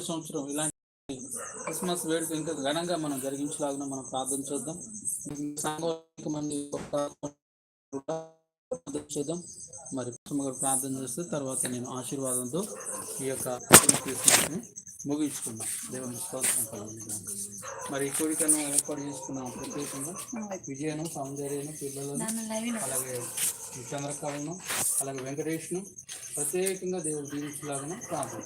సంవత్సరం ఇలాంటి క్రిస్మస్ వేడుక ఇంకా ఘనంగా మనం జరిగించలాగిన మనం ప్రార్థన చేద్దాం. సామూహిక మంది చేద్దాం. మరి కుటుంబ ప్రార్థన చేస్తే తర్వాత నేను ఆశీర్వాదంతో ఈ యొక్క క్రిస్మస్ని ముగించుకున్నాం దేవుని స్తోత్రం కలుగుతున్నాం మరి ఈ కోరికను ఏర్పాటు చేసుకున్నాం ప్రత్యేకంగా. విజయను సౌందర్యను పిల్లలను అలాగే చంద్రకళను అలాగే వెంకటేష్ను ప్రత్యేకంగా దేవుడు దీవించలాగా ప్రార్థన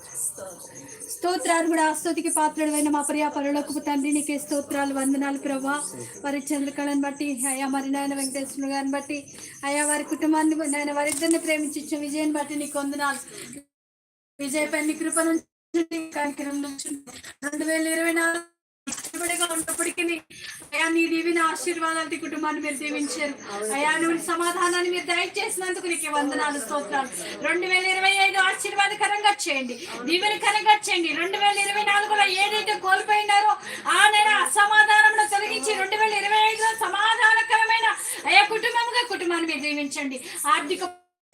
స్తోత్రాలు కూడా స్తుతికి పాత్రుడైన మా ప్రియా పరలోకపు తండ్రి నీకే స్తోత్రాలు వందనాలు ప్రభా. వారి చంద్రకళను బట్టి అయా మరి నాయన వెంకటేశ్వర గారిని బట్టి అయా వారి కుటుంబాన్ని నాయన వారిద్దరిని ప్రేమించిన విజయాన్ని బట్టి నీకు వందనాలు. విజయ్ పై నీ కృప నుంచి రెండు వేల ఇరవై నాలుగు ఇష్టపడిగా ఉన్నప్పటికీ అయా నీ దీవిన ఆశీర్వాదాలు కుటుంబాన్ని మీరు దీవించారు. అయా నువ్వు సమాధానాన్ని మీరు దయచేసినందుకు నీకు వందనాలు స్తోత్రాలు. రెండు వేల ఇరవై ఐదు ఆశీర్వాదకరంగా చేయండి. దీవెనకరంగా చేయండి. రెండు వేల ఇరవై నాలుగులో ఏదైతే కోల్పోయినారో ఆ నెల అసమాధానంలో తొలగించి రెండు వేల ఇరవై ఐదులో సమాధానకరమైన అయా కుటుంబంగా కుటుంబాన్ని మీరు దీవించండి. ఆర్థిక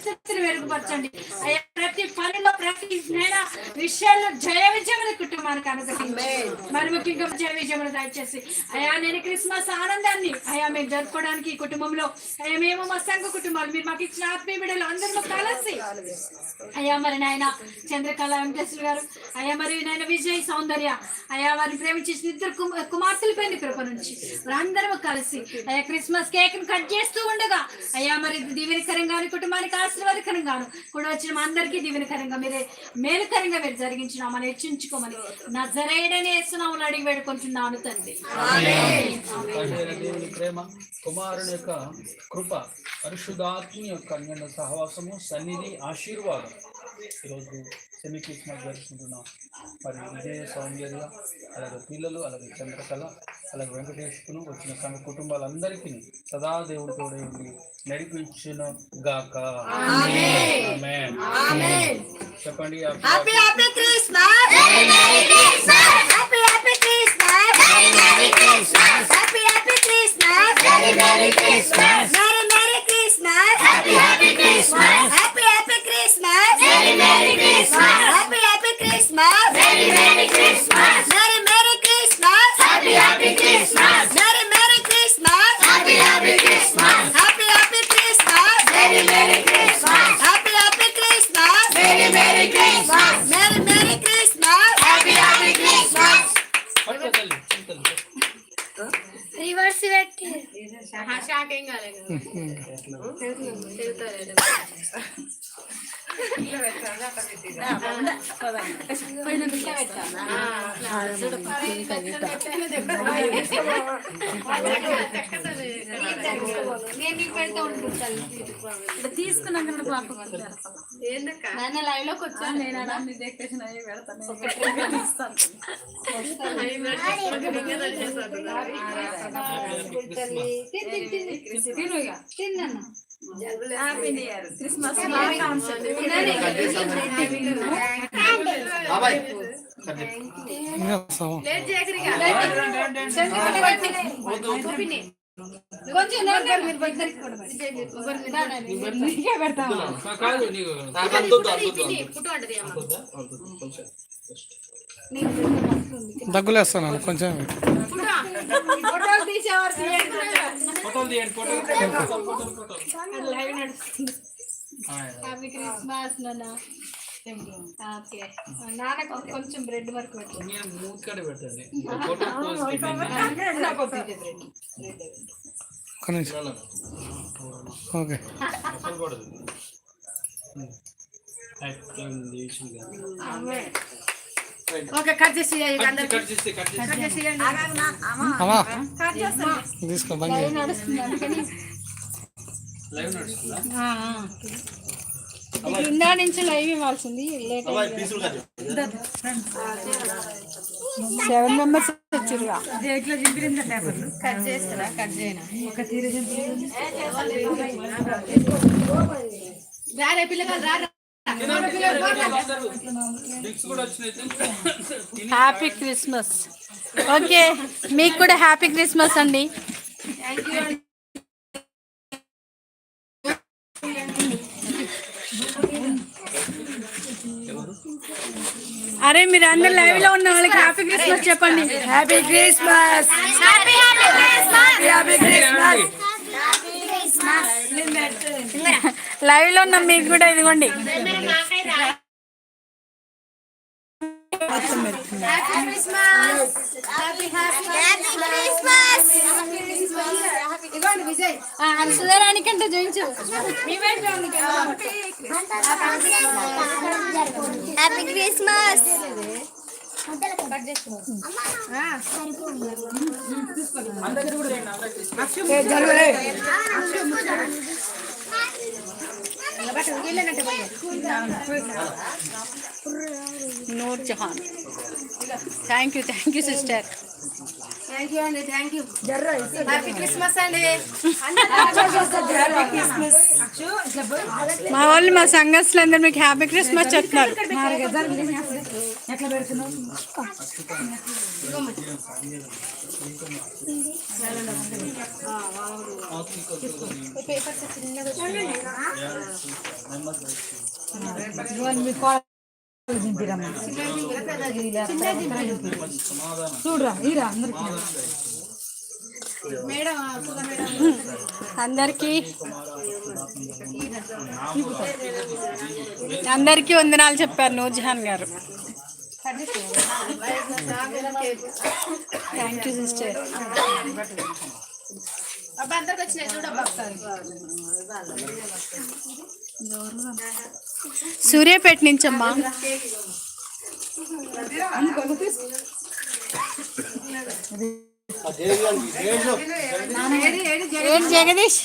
పరిస్థితులు మెరుగుపరచండి. అయ్యా ప్రతి పనిలో ప్రతి నేల విషయాల్లో జయ విజయముల కుటుంబానికి అనుగ్రహించండి. మరి ముఖ్యంగా జయ విజయములు దయచేసి అయా నేను క్రిస్మస్ ఆనందాన్ని అయా మేము జరుపుకోవడానికి ఈ కుటుంబంలో అయ్యా మేము మా సంఘ కుటుంబాలు మీరు మాకు ఇచ్చిన ఆత్మీయ బిడ్డలు అందరూ కలిసి అయ్యా మరి నాయన చంద్రకళ వెంకటేశ్వర గారు అయ్యా మరి నాయన విజయ్ సౌందర్య అయ్యా వారిని ప్రేమించేసిన ఇద్దరు కుమ- కుమార్తెలపైన కృప నుంచి వారందరూ కలిసి అయ్యా క్రిస్మస్ కేక్ కట్ చేస్తూ ఉండగా అయ్యా మరి దీవెనకరంగాను కుటుంబానికి ఆశీర్వాదకరంగాను కూడా వచ్చిన మా అందరికీ దీవెనకరంగా మీరే మేలుకరంగా మీరు జరిగించినామని హెచ్చించుకోమని నా వేస్తున్నామని అడిగి వేడుకుంటున్నాను తండ్రి. ప్రేమ కుమారుని యొక్క కృప పరిశుధాత్మ యొక్క అన్యోన్య సహవాసము సన్నిధి ఆశీర్వాదం. ఈరోజు సెమీ క్రిస్మస్ జరుపుకుంటున్నాం మరి విజయ సౌందర్య అలాగే పిల్లలు అలాగే చంద్రకళ అలాగే వెంకటేశ్వరును వచ్చిన సంఘ కుటుంబాలందరికీ సదా దేవుడి తోడే ఉండి నడిపించును గాక ఆమేన్. చెప్పండి Happy Happy Christmas! Very Merry Christmas! Happy Happy Christmas! Happy Happy Christmas! Merry Christmas! Merry Merry Christmas! Happy Happy Christmas! Happy Happy Christmas! Very Merry Christmas! Happy Happy Christmas! Very Merry Christmas! Merry Merry Christmas! Happy Happy Christmas! Merry Merry Christmas! Happy Happy Christmas! Happy Happy Christmas! Very Merry Christmas! Happy Happy Christmas! Very Merry Christmas! Merry Merry Christmas! Happy Happy Christmas! పట్టుకో తల్లి, తల్లి. Reverse పెట్టి నేను నీకు తీసుకున్నాక లైవ్లోకి వచ్చాను నేను తిన్నాను కొంచెం. మీరు ఇద్దరికి కూడా నీకే కొంచెం తీసేవారు తీయండి. ఫోటోలు తీయండి. ఫోటోలు ఫోటోలు ఫోటోలు ఫోటోలు. లైవ్ నడుస్తుంది. ఆ, హ్యాపీ క్రిస్మస్ నాన్న. ఓకే. నాన్నకు కొంచెం బ్రెడ్ వరకు పెట్టండి. ఓకే. అసలు ఓకే కట్ చేసి చేసి- తీసుకో బంద్ ఇందా నుంచి లైవ్ ఇవ్వాల్సింది లేట్ సెవెన్ మెంబర్స్ వచ్చారుగా కట్ చేస్తారా కట్ చేయనా? ఒక తీరు రారా వచ్చినాయి హ్యాపీ క్రిస్మస్ ఓకే మీకు కూడా హ్యాపీ క్రిస్మస్ అండి. అరే మీరు అందరు లైవ్లో ఉన్న వాళ్ళకి హ్యాపీ క్రిస్మస్ చెప్పండి. Happy Christmas happy Christmas happy Christmas లైవ్లో ఉన్న మీకు కూడా ఇదిగోండి. హ్యాపీ క్రిస్మస్ చూపించు happy Christmas Noor Jahan thank you thank you sister thank you అండి థ్యాంక్ యూ హ్యాపీ క్రిస్మస్ అండి మా వాళ్ళు మా సంఘస్థులు అందరు మీకు హ్యాపీ క్రిస్మస్ చెప్తున్నారు అందరికి అందరికీ వందనాలు చెప్పారు నూర్జహాన్ గారు. థ్యాంక్ యూ సిస్టర్ అందరికి వచ్చినాయి చూడబ్బా సూర్యాపేట నుంచి అమ్మా ఏంటి జగదీష్?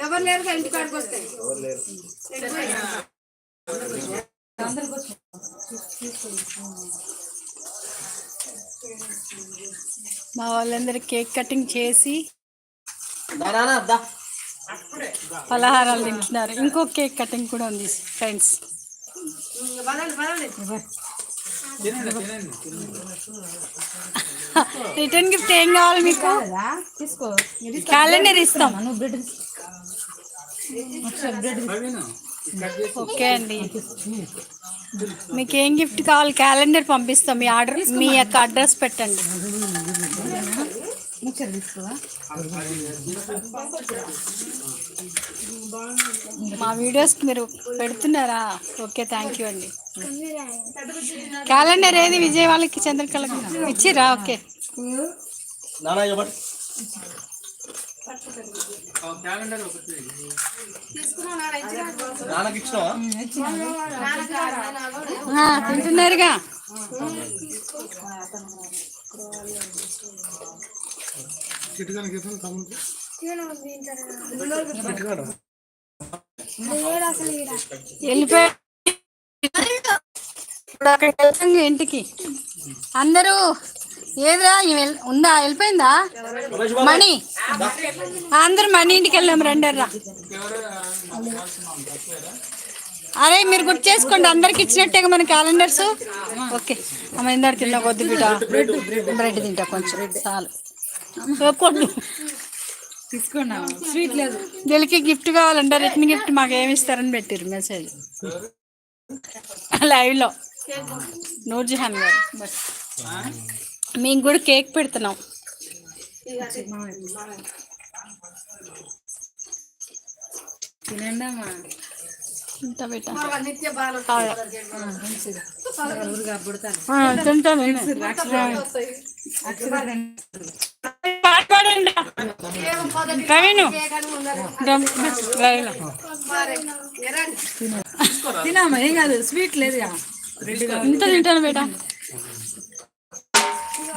ఎవరు లేరు ఇంటి కాడికి వస్తాయి మా వాళ్ళందరూ కేక్ కటింగ్ చేసి పలహారాలు తింటున్నారు. ఇంకో కేక్ కటింగ్ కూడా ఉంది ఫ్రెండ్స్. రిటర్న్ గిఫ్ట్ ఏం కావాలి మీకు? క్యాలెండర్ ఇస్తాం. ఓకే అండి. మీకు ఏం గిఫ్ట్ కావాలి? క్యాలెండర్ పంపిస్తాం. మీ ఆర్డర్ మీ యొక్క అడ్రస్ పెట్టండి. మా వీడియోస్కి మీరు పెడుతున్నారా? ఓకే థ్యాంక్ యూ అండి. క్యాలెండర్ ఏది? విజయవాడకి చంద్రకళ చంద్రకళకి ఇచ్చిరా? ఓకే. క్యాలెండర్ ఒకటి ఆ, తింటున్నారుగా. వెళ్ళిపోయి ఇప్పుడు అక్కడికి వెళ్తాం ఇంటికి. అందరూ ఏదిరా ఉందా? వెళ్ళిపోయిందా? మణి. అందరూ మణి ఇంటికి వెళ్ళాం రండర్రా అరే మీరు గుర్తు చేసుకోండి అందరికి ఇచ్చినట్టేగా మన క్యాలెండర్స్. ఓకే. అమ్మ ఇందాక తిన్నా కొద్ది బిడ్డ బ్రెడ్ తింటా కొంచెం. చాలు. ఒక్కొక్కటి తీసుకున్నాం స్వీట్ లేదు. వీళ్ళకి గిఫ్ట్ కావాలంటే రిటర్న్ గిఫ్ట్ మాకు ఏమి ఇస్తారని పెట్టారు మెసేజ్. లైవ్లో. నూర్జహాన్ గారు. మేము కూడా కేక్ పెడుతున్నాం. తినండి అమ్మా. ఇంత పెట్టా. నిత్య బాలు ఊరుగా పుడతాను ఆ, తింటాను పాట పాడండి ప్రవీణ్ లైవ్లో తినమ్మా ఏం కాదు స్వీట్ లేదుగా ఇంత తింటాను బేటా.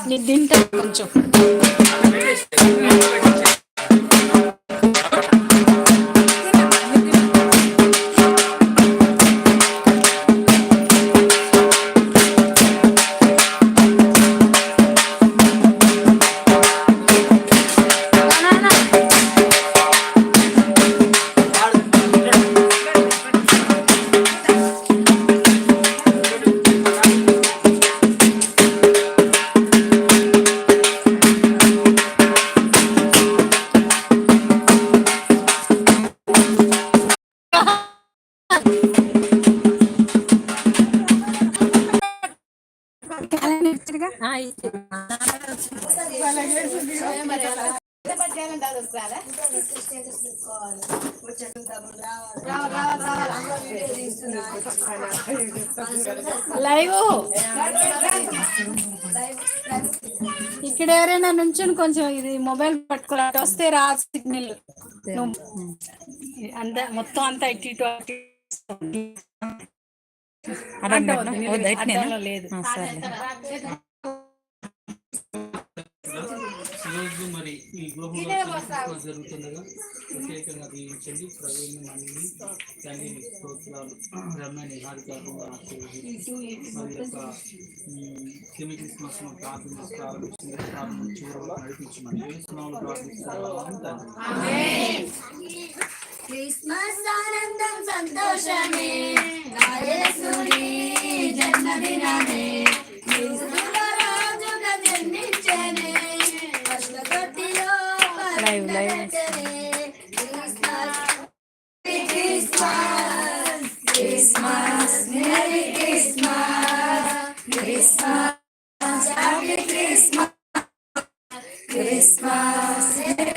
నేను తింటాను కొంచెం. Gracias. లైవ్. ఇక్కడ ఎవరైనా నుంచుని కొంచెం ఇది మొబైల్ పట్టుకోవాలి. అటు వస్తే రా సిగ్నల్. అంత మొత్తం అంతా ఇటు ఇటు అటు లేదు. ఈరోజు మరి ఈ గృహంలో క్రిస్మస్ జరుగుతుండగా ప్రత్యేకంగా దీవించండి. ప్రవీణ్ మనీని తండ్రి స్తోత్రాలు రమ్మని హారికాకుండా ఆశీర్వదించి మరి యొక్క ఉమ్, సెమీ క్రిస్మస్ను ప్రార్థన ప్రారంభించింది. ప్రార్థన చివరిలో నడిపించమని వేస్తున్నాము క్రిస్మస్ ఆనందం సంతోషమే. నా యేసుని జన్మదినమే. రాజుగా జన్మించెనే live, live. Christmas, Merry Christmas, Christmas, Happy Christmas, Christmas,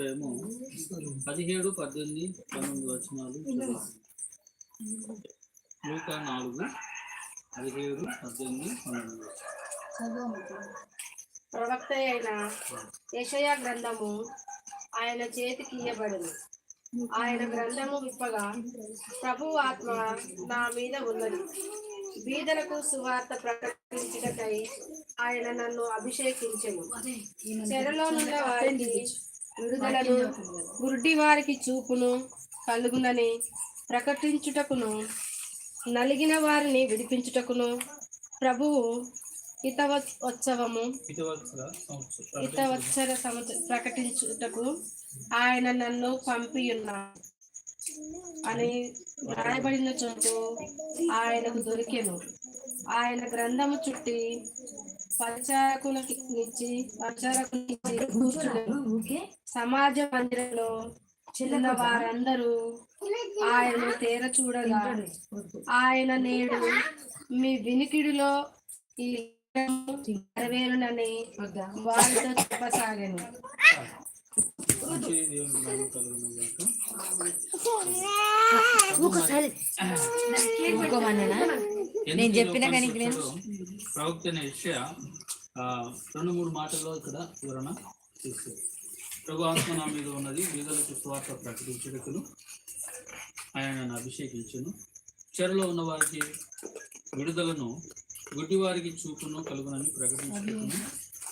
అధ్యాయము పదిహేడు పద్దెనిమిది పంతొమ్మిది వచనాలు నూట నాలుగు పదిహేడు పద్దెనిమిది పన్నెండు ప్రవక్త అయిన యెషయా గ్రంథము ఆయన చేతికి ఇయ్యబడింది ఆయన గ్రంథము విప్పగా ప్రభు ఆత్మ నా మీద ఉన్నది. బీదలకు సువార్త ప్రకటించుటకై ఆయన నన్ను అభిషేకించను. చెరలో నున్న వారికి విడుదలను గురుడి వారికి చూపును కలుగునని ప్రకటించుటకును నలిగిన వారిని విడిపించుటకును. ప్రభువు హితవత్సవము ఇటీవల హితవత్సర సంవత్సరం ప్రకటించుటకు ఆయన నన్ను పంపి ఉన్నాడు అని రాయబడిన చోటు ఆయనకు దొరికెను. ఆయన గ్రంథము చుట్టి పరిచారకులకి ఇచ్చి పరిచారకులకి సమాజ మందిరంలో చిన్న వారందరూ ఆయన తేర చూడగా ఆయన నేడు మీ వినికిడిలో ఈ నెరవేరునని వారితో చెప్పసాగాను. నేను చెప్పిన కానీ ఎందుకు ఈ ప్రవక్త రెండు మూడు మాటల్లో ఇక్కడ వివరణ చేశారు ప్రభు ఆత్మ నా మీద ఉన్నది బీదలకు స్వార్థ ప్రకటించడకును ఆయన నన్ను చెరలో ఉన్న వారికి విడుదలను గుడ్డివారికి చూపును కలుగునని ప్రకటించుటకును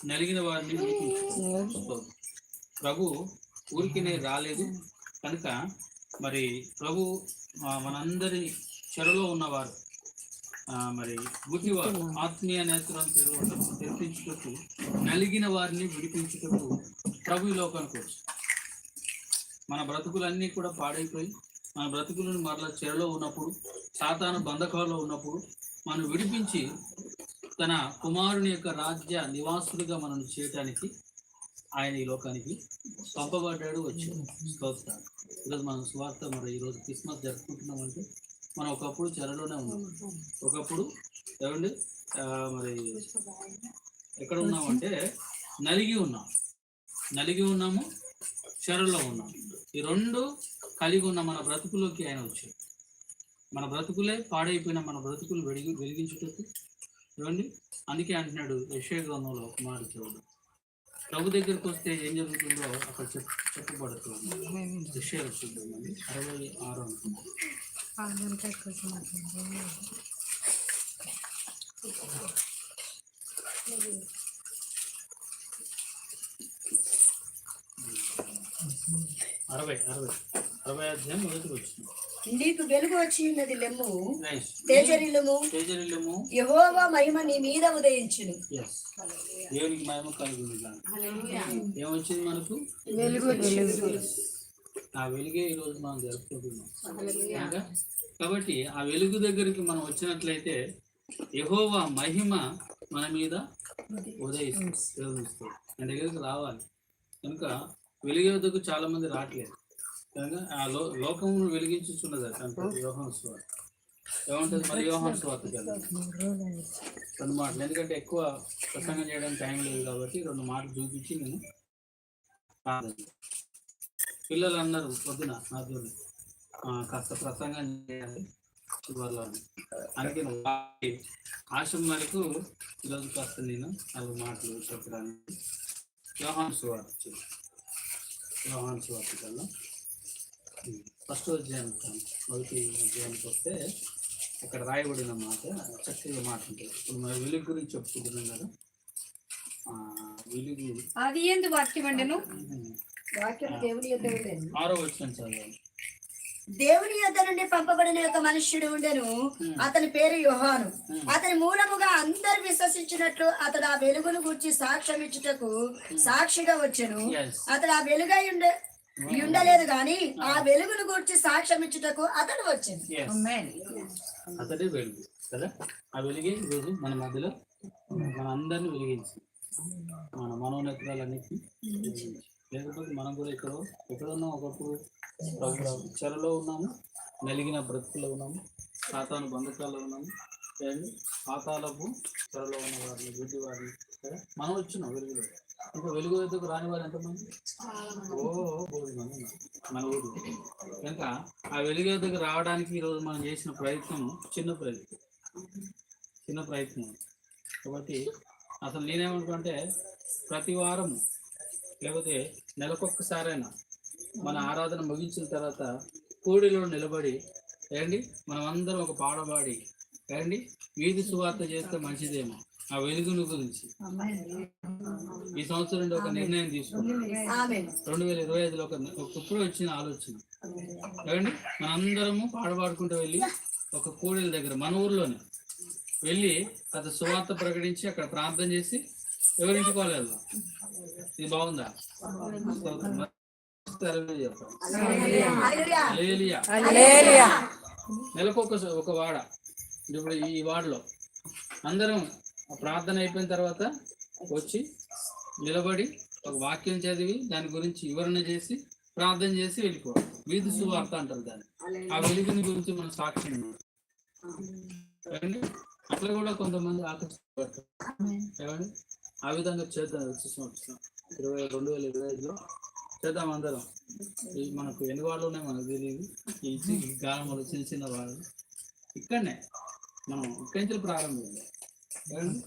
నలిగిన వారిని ప్రభు ఊరికినే రాలేదు. కనుక మరి ప్రభు మనందరి చెరలో ఉన్నవారు మరి గుడ్డివారు ఆత్మీయ నేత్రం తెరవటకు తెప్పించుటకు నలిగిన వారిని విడిపించుటకు ప్రభు లోకానికి వచ్చి మన బ్రతుకులన్నీ కూడా పాడైపోయి మన బ్రతుకులను మరలా చెరలో ఉన్నప్పుడు సాతాను బంధకాల్లో ఉన్నప్పుడు మనం విడిపించి తన కుమారుని యొక్క రాజ్య నివాసులుగా మనం చేయటానికి ఆయన ఈ లోకానికి పంపబడ్డాడు వచ్చాడు. స్తోత్రాలు. ఈరోజు మనం స్వార్థ మరి ఈరోజు క్రిస్మస్ జరుపుకుంటున్నామంటే మనం ఒకప్పుడు చెరలోనే ఉన్నాం. ఒకప్పుడు ఏమండి? మరి ఎక్కడ ఉన్నామంటే నలిగి ఉన్నాం. నలిగి ఉన్నాము చెరలో ఉన్నాం. ఈ రెండు కలిగి ఉన్న మన బ్రతుకులోకి ఆయన వచ్చాడు. మన బ్రతుకులే పాడైపోయిన మన బ్రతుకులు వెలిగి వెలిగించుటకు. ఏమండి? అందుకే అంటున్నాడు యశ్వ గ్రంథంలో కుమారు దేవుడు. ప్రభు దగ్గరికి వస్తే ఏం జరుగుతుందో అక్కడ చెప్ప చెప్పబడుతుంది. యశ్వ చూద్దామండి అరవై ఆరు అరవై అరవై. అరవై అధ్యాయం మొదటికి వచ్చింది. నీకు వెలుగు వచ్చి ఉన్నది లెమ్ము. నైస్ తేజరిల్లము తేజరిల్లము యహోవా మహిమ నీ మీద ఉదయించును. దేవునికి మహిమ కలిగింది ఏమొచ్చింది మనకు? Yes. ఆ వెలుగే ఈ రోజు మనం జరుపుకుంటున్నాం. కాబట్టి ఆ వెలుగు దగ్గరికి మనం వచ్చినట్లయితే యహోవా మహిమ మన మీద ఉదయిస్తుంది. మన దగ్గరికి రావాలి. కనుక వెలుగు వద్దకు చాలా మంది రావట్లేదు. కనుక ఆ లో లోకమును వెలిగించుచున్నది అంటే యోహన్ స్వార్థ. ఏమంటుంది మరి యోహన్ స్వార్థ కదా? రెండు మాటలు. ఎందుకంటే ఎక్కువ ప్రసంగం చేయడానికి టైం లేదు కాబట్టి రెండు మాటలు చూపించి నేను. పిల్లలు అన్నారు పొద్దున నాతో కాస్త ప్రసంగం చేయాలి. వాళ్ళ అందుకే ఆశ మేరకు ఈరోజు కాస్త నేను నాలుగు మాటలు చెప్పడానికి యోహాన్ సువార్త. యోహాన్ సువార్త కల్లా ఫస్ట్ అధ్యాయం మొదటి అధ్యాయానికి వస్తే అక్కడ రాయబడిన మాట చక్కగా మాట ఉంటుంది. ఇప్పుడు మన వెలుగు గురించి చెప్పుకుంటున్నాం కదా. వెలుగు అది ఎందు వాక్యం అండెను ఆరో వచ్చిన దేవుని యొద్ద నుండి పంపబడిన ఒక మనుష్యుడు ఉండెను. అతని పేరు యోహాను. అతని మూలముగా అందరు విశ్వసించినట్లు అతడు ఆ వెలుగును గురించి సాక్ష్యం ఇచ్చుటకు సాక్షిగా వచ్చెను. అతడు ఆ వెలుగై ఉండే ఉండలేదు గాని ఆ వెలుగును గురించి సాక్ష్యం ఇచ్చుటకు అతడు వచ్చెను. అతడే వెలుగు కదా? ఆ వెలుగే ఈరోజు మన మధ్యలో మన అందరిని వెలిగించి మన మనోనేత్రాలన్నిటిని వెలిగించి లేకపోతే మనం కూడా ఇక్కడ ఎక్కడ ఉన్నాం ఒకప్పుడు చెరలో ఉన్నాము నలిగిన బ్రతుకులో ఉన్నాము సాతాను బంధకాల్లో ఉన్నాము ఏమండి? పాతాలపు చెరలో ఉన్న వారిని గుడ్డి వారిని మనం వచ్చినాం వెలుగులో. ఇంకా వెలుగు వద్దకు రాని వారు ఎంతమంది? ఓ మంది ఉన్నారు. మన ఊరు. కనుక ఆ వెలుగు వద్దకు రావడానికి ఈరోజు మనం చేసిన ప్రయత్నం చిన్న ప్రయత్నం. చిన్న ప్రయత్నం. కాబట్టి అసలు నేనేమనుకుంటే ప్రతి వారం లేకపోతే నెలకొక్కసారైనా మన ఆరాధన ముగించిన తర్వాత కూడిలో నిలబడి ఏండి మనం అందరం ఒక పాట పాడి ఏండి వీధి సువార్త చేస్తే మంచిదేమో. ఆ వెలుగును గురించి. ఈ సంవత్సరం ఒక నిర్ణయం తీసుకున్నాం రెండు వేల ఇరవై ఐదులో ఒక ఇప్పుడు వచ్చిన ఆలోచన. ఏమండి మనందరము పాడబాడుకుంటూ వెళ్ళి ఒక కూడలి దగ్గర మన ఊర్లోనే వెళ్ళి అతను సువార్త ప్రకటించి అక్కడ ప్రార్థన చేసి ఎవరింటికి వెళ్దాం ఇది బాగుందా? చెప్పండి హల్లెలూయా. హల్లెలూయా. నెలకు ఒక ఒక వాడ. ఇప్పుడు ఈ వాడలో అందరం ఆ ప్రార్థన అయిపోయిన తర్వాత వచ్చి నిలబడి ఒక వాక్యం చదివి దాని గురించి వివరణ చేసి ప్రార్థన చేసి వెళ్ళిపోవాలి వీధి సువార్త అంటారు దాన్ని. ఆ వెలుగుని గురించి మనం సాక్ష్యం. ఏమండి? అట్లా కూడా కొంతమంది ఆకర్షించబడతారు. ఆ విధంగా చేద్దాం. వచ్చే సంవత్సరం ఇరవై రెండు వేల ఇరవై ఐదులో చేద్దాం అందరం. మనకు ఎన్ని వాళ్ళు ఉన్నాయి మనకు తెలియదు ఈ గ్రామంలో చిన్న చిన్న వాళ్ళు ఇక్కడనే మనం ఇక్కడి నుంచి?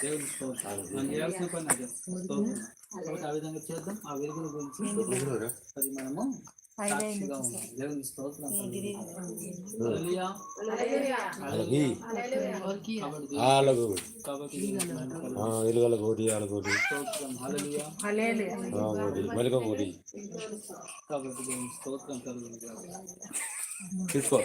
దేవుని స్తోత్రం. మనం చేయాల్సిన పని అదే. కాబట్టి ఆ విధంగా చేద్దాం. ఆ వెలుగుల గురించి అది మనము సాక్షిగా ఉన్నాం. దేవుని స్తోత్రం హల్లెలూయా. కాబట్టి. ఎలుగల కోటి వాళ్ళకోటి స్తోత్రం హల్లెలూయా. కోటి మలిక కోటి కాబట్టి దేవుని స్తోత్రం కలుగును గాక. తీసుకో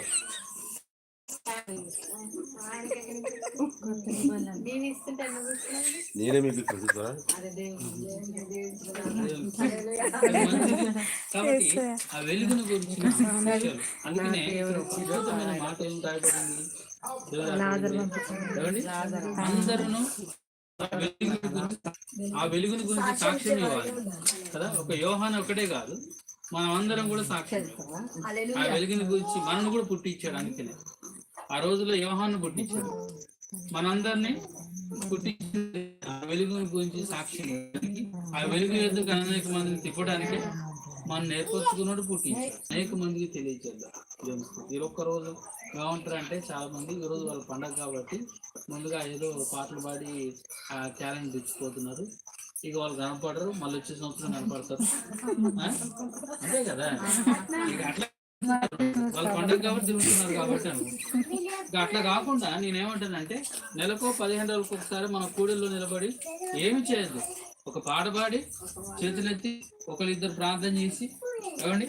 నేను మీకు కాబట్టి ఆ వెలుగును గురించిన విషయాలు. అందుకనే ఇక్కడ ఒక అద్భుతమైన మాట ఏం రాయబడింది ఏమండి? అందరూను ఆ వెలుగును గురించి- గురించి సాక్ష్యం ఇవ్వాలి కదా ఒక యోహాన్ ఒకటే కాదు మనం అందరం కూడా సాక్ష్యం. ఆ వెలుగుని గురించి మనను కూడా పుట్టించాడు అందుకనే ఆ రోజుల్లో యోహాను పుట్టించాడు. మనందరినీ పుట్టించింది ఆ వెలుగు గురించి సాక్షి ఆ వెలుగు ఎందుకు అనేక మందిని తిప్పడానికి మనం నేర్పరచుకున్నాడు పుట్టించాడు. అనేక మందికి తెలియచేద్దాం ఇది ఈ ఒక్క రోజు ఏమంటారు అంటే చాలా మంది ఈ రోజు వాళ్ళ పండగ కాబట్టి ముందుగా ఏదో పాటలు పాడి ఆ క్యాలెంజ్ తెచ్చిపోతున్నారు. ఇక వాళ్ళు కనపడరు మళ్ళీ వచ్చే సంవత్సరం కనపడతారు. అంతే కదా? ఇక అట్లా వాళ్ళ పండుగ కాబట్టి తిరుగుతున్నారు కాబట్టి అను. ఇక అట్లా కాకుండా నేనేమంటానంటే నెలకో పదిహేను రోజులకు ఒకసారి మన కూడల్లో నిలబడి ఏమి చేయొద్దు. ఒక పాట పాడి చేతులెత్తి ఒకరిద్దరు ప్రార్థన చేసి ఏమండి?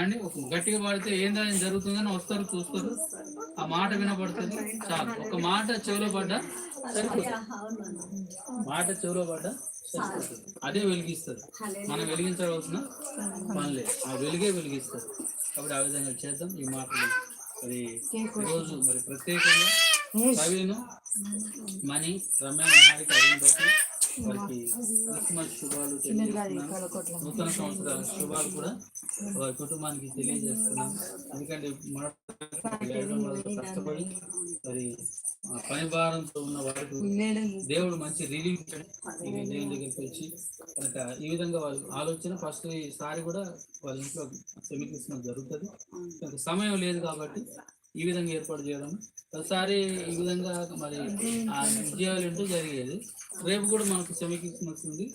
అండి ఒక గట్టిగా పాడితే ఏందని జరుగుతుందని వస్తారు చూస్తారు. ఆ మాట వినపడుతుంది చాలు. ఒక మాట చెవిలో పడ్డా సరిపోతుంది. మాట చెవిలో పడ్డా అదే వెలిగిస్తారు మనం వెలిగించవలసిన పనులే ఆ వెలుగే వెలిగిస్తారు కాబట్టి ఆ విధంగా చేద్దాం. ఈ మాటలు మరి ఈరోజు మరి ప్రత్యేకంగా కవిను మణి రమ్య మహారిక అవిని వారికి క్రిస్మస్ శుభాలు నూతన సంవత్సర శుభాలు కూడా వారి కుటుంబానికి తెలియజేస్తున్నాం ఎందుకంటే మన కష్టపడి మరి పని భారంతో ఉన్న వారికి దేవుడు మంచి రిలీఫ్ దేవుని దగ్గరికి వచ్చి కనుక ఈ విధంగా వాళ్ళ ఆలోచన ఫస్ట్ ఈసారి కూడా వాళ్ళ ఇంట్లో సెమీ క్రిస్మస్ జరుగుతుంది. కనుక సమయం లేదు కాబట్టి ఈ విధంగా ఏర్పాటు చేయడం. ఒకసారి ఈ విధంగా మరి ఆ విజయాలు ఏంటో జరిగేది. రేపు కూడా మనకు సెమీ క్రిస్మస్ ఉంది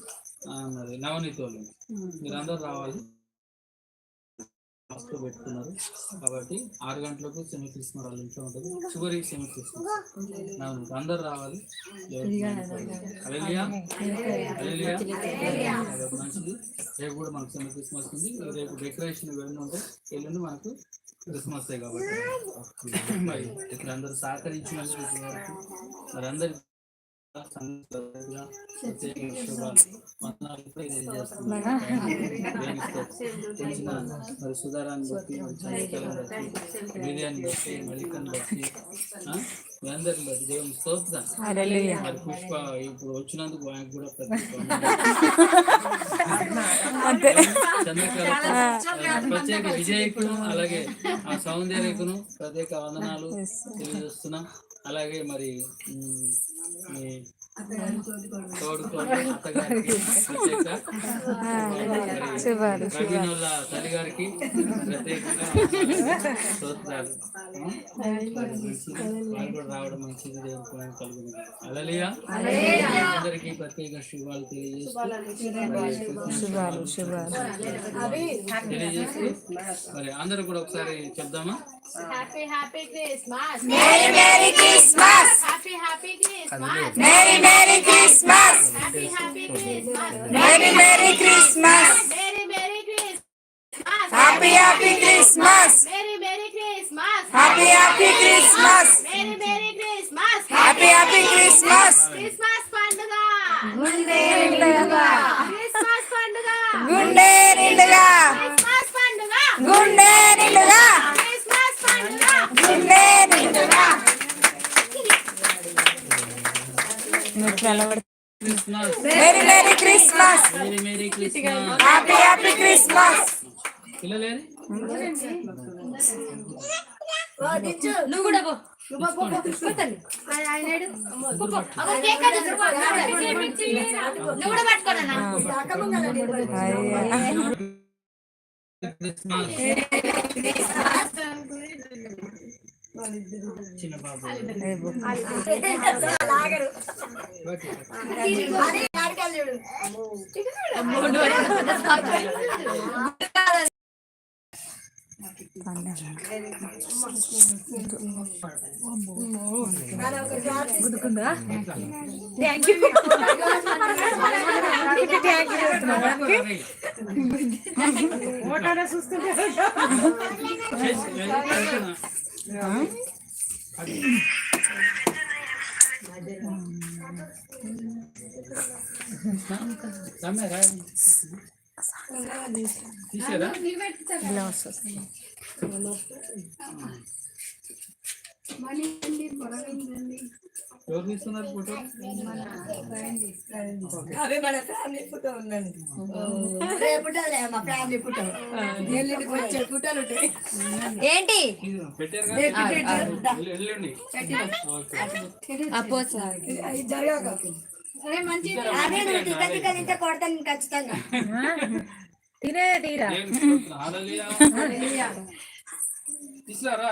ఆ, మరి నవనీతి వాళ్ళు మీరందరూ రావాలి. ఫస్ట్ పెట్టుకున్నారు. కాబట్టి ఆరు గంటలకు సెమీ క్రిస్మస్ వాళ్ళ ఇంట్లో ఉంటుంది. చివరి సెమీ క్రిస్మస్ అవును అందరు రావాలి. మంచిది? రేపు కూడా మనకు సెమీ క్రిస్మస్ ఉంది రేపు డెకరేషన్ ఇవన్నీ ఉంటాయి ఎల్లుండి మనకు క్రిస్మస్ కాబట్టి. మరి ఇక్కడ అందరూ సహకరించినందుకు మరి అందరి మరి సుధారాన్ని బట్టి మలికను దేవుని స్తోత్రం మరి పుష్ప ఇప్పుడు వచ్చినందుకు ఆయనకు కూడా ప్రత్యేక విజయకును అలాగే ఆ సౌందర్యకును ప్రత్యేక వందనాలు తెలియజేస్తున్నాం. అలాగే మరి ఉమ్, మీ తోడుకోడు అత్తగారికి ప్రత్యేక మరి ప్రవీణుల తల్లి గారికి ప్రత్యేకంగా స్తోత్రాలు. రావడం మంచిది దేవుని అలలియా. అందరికీ ప్రత్యేక శుభాలు తెలియజేస్తూ తెలియజేస్తూ మరి అందరూ కూడా ఒకసారి చెప్దామా? Happy happy Christmas Merry Merry Christmas. Happy Happy Christmas. Merry Merry Christmas. Happy Happy Christmas. Merry Merry Christmas. Happy Happy Christmas. Merry Merry Christmas. Happy Happy Christmas. Christmas పండుగ ముందే పండుగ merry merry Christmas happy happy Christmas పిల్లలేరు? నువ్వు కూడా పో. నువ్వు పో, పో, పో, పో తల్లి. ఆయన ఏడు? పో, ఎవరు తీస్తున్నారు ఫోటో? మన ఫ్యామిలీ ఫోటో ఉందండి. మా ఫ్యామిలీ ఫోటో ఎల్లుండికి వచ్చే ఫోటోలు ఉంటాయి. ఏంటి? తిక్క తింటే కొడతాను ఖచ్చితంగా. తినే తీరా. తీసారా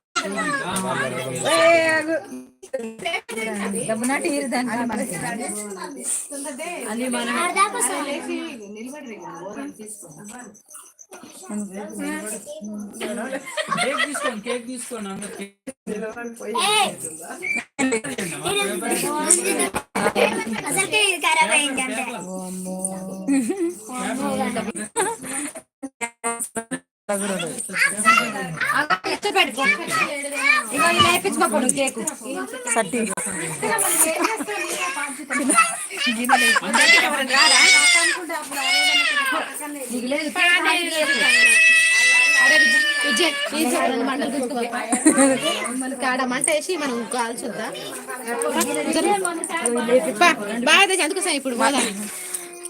డబ్బు కేక్ తీసుకోండి కేక్ తీసుకోండి అందరు అసలుకే ఖరాబ్ అయింది అంటే సట్టి కాడ మంట వేసి మనం కాల్చుద్దా బాగా అందుకోసం ఇప్పుడు పోదాం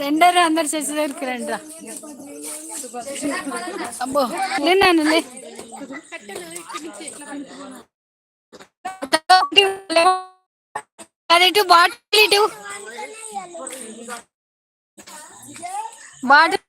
రెండరు అందరు చర్చ్ దగ్గరికి రండి రా అబ్బో లే నాన్న లే అది ఇటు బాటిల్ ఇటు బాటిల్